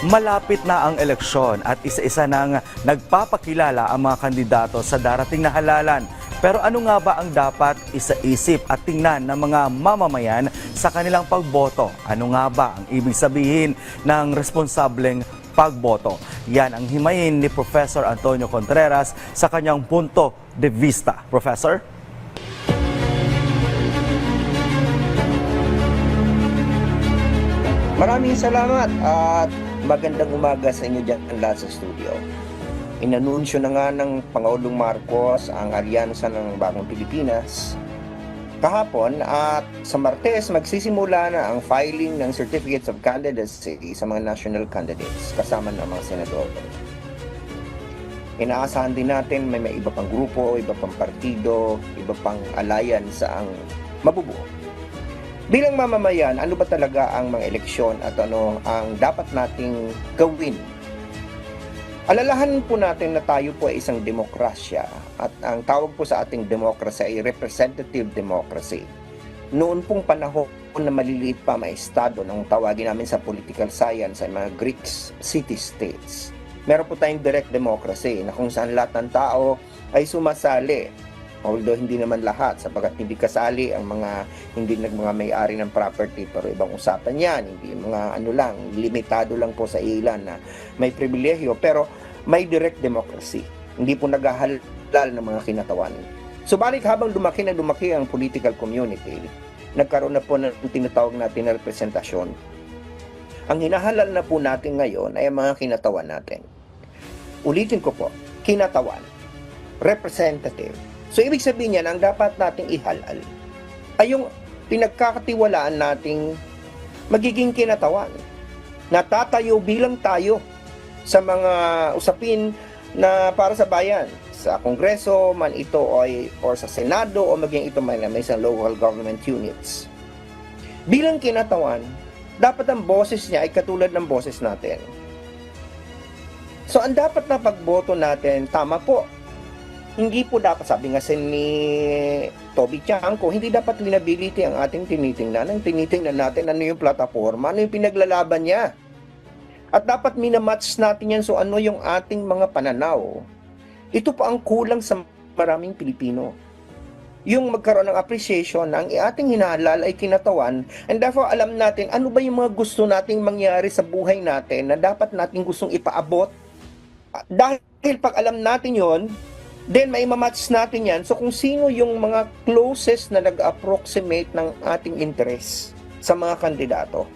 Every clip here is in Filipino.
Malapit na ang eleksyon at isa-isa nang nagpapakilala ang mga kandidato sa darating na halalan. Pero ano nga ba ang dapat isaisip at tingnan ng mga mamamayan sa kanilang pagboto? Ano nga ba ang ibig sabihin ng responsableng pagboto? Yan ang himayin ni Professor Antonio Contreras sa kanyang punto de vista. Professor? Maraming salamat at magandang umaga sa inyo dyan lahat sa studio. Inanunsyo na nga ng Pangulong Marcos ang alyansa ng Bagong Pilipinas kahapon at sa Martes magsisimula na ang filing ng Certificates of Candidacy sa mga national candidates kasama ng mga senador. Inaasahan din natin may, may iba pang grupo, iba pang partido, iba pang alliance ang mabubuo. Bilang mamamayan, ano ba talaga ang mga eleksyon at ano ang dapat nating gawin? Alalahanin po natin na tayo po ay isang demokrasya at ang tawag po sa ating demokrasya ay representative democracy. Noon pong panahon na maliliit pa mga estado nung tawagin namin sa political science ay mga Greek city-states. Meron po tayong direct democracy na kung saan lahat ng tao ay sumasali Although hindi naman lahat sapagkat hindi kasali ang mga hindi nag mga may-ari ng property pero ibang usapan yan hindi mga ano lang limitado lang po sa ilan na may pribilehyo pero may direct democracy. Hindi po naghahalal ng mga kinatawan. Subalit habang lumaki na lumaki ang political community nagkaroon na po ng tinatawag natin na representasyon. Ang hinahalal na po natin ngayon ay ang mga kinatawan natin. Ulitin ko po kinatawan. Representative So, ibig sabihin yan, ang dapat nating ihalal ay yung pinagkakatiwalaan nating magiging kinatawan. Natatayo bilang tayo sa mga usapin na para sa bayan. Sa Kongreso man ito ay, or sa Senado o maging ito man may isang local government units. Bilang kinatawan, dapat ang boses niya ay katulad ng boses natin. So, ang dapat na pagboto natin, tama po, hindi po dapat, sabi nga sa ni Toby Chanko, hindi dapat liability ang ating tinitingnan. Ang tinitingnan natin ano yung plataforma, ano yung pinaglalaban niya. At dapat minamatch natin yan so ano yung ating mga pananaw. Ito po ang kulang sa maraming Pilipino. Yung magkaroon ng appreciation na ang ating hinahalal ay kinatawan and therefore alam natin ano ba yung mga gusto nating mangyari sa buhay natin na dapat nating gustong ipaabot. Dahil pag alam natin yon Then may mamatch natin yan. So kung sino yung mga closest na nag-approximate ng ating interest sa mga kandidato.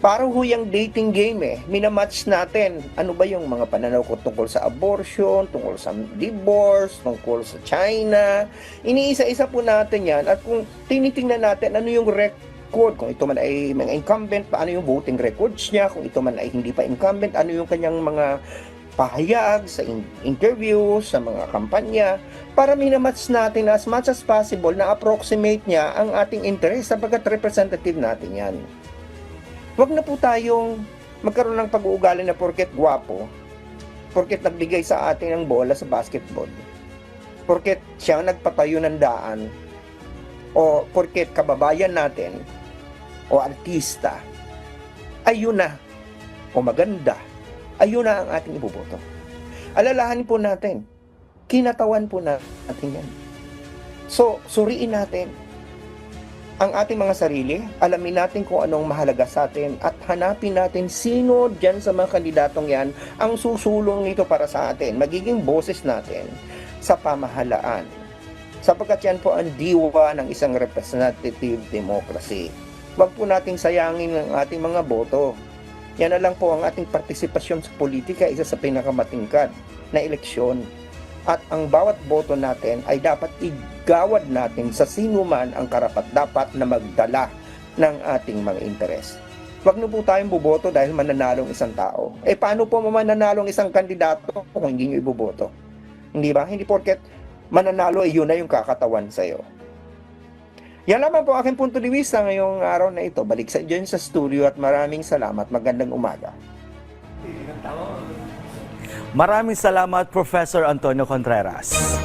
Para ho yung dating game eh, minamatch natin ano ba yung mga pananaw ko tungkol sa abortion, tungkol sa divorce, tungkol sa China. Iniisa-isa po natin yan at kung tinitingnan natin ano yung record, kung ito man ay mga incumbent, paano yung voting records niya, kung ito man ay hindi pa incumbent, ano yung kanyang mga pahayag, sa in- interview, sa mga kampanya, para minamatch natin as much as possible na approximate niya ang ating interest sapagkat representative natin yan. Huwag na po tayong magkaroon ng pag-uugali na porket gwapo, porket nagbigay sa atin ng bola sa basketball, porket siya nagpatayo ng daan, o porket kababayan natin, o artista, ayun na, o maganda, ayun na ang ating iboboto. Alalahanin po natin, kinatawan po natin yan. So, suriin natin ang ating mga sarili, alamin natin kung anong mahalaga sa atin at hanapin natin sino dyan sa mga kandidatong yan ang susulong nito para sa atin, magiging boses natin sa pamahalaan. Sapagkat yan po ang diwa ng isang representative democracy. Huwag po nating sayangin ang ating mga boto yan na lang po ang ating partisipasyon sa politika, isa sa pinakamatingkad na eleksyon. At ang bawat boto natin ay dapat igawad natin sa sino man ang karapat dapat na magdala ng ating mga interes. Huwag na po tayong buboto dahil mananalong isang tao. Eh paano po mananalong isang kandidato kung hindi nyo iboboto? Hindi ba? Hindi porket mananalo ay yun na yung kakatawan sa'yo. Yan lamang po aking punto de vista ngayong araw na ito. Balik sa dyan sa studio at maraming salamat. Magandang umaga. Maraming salamat, Professor Antonio Contreras.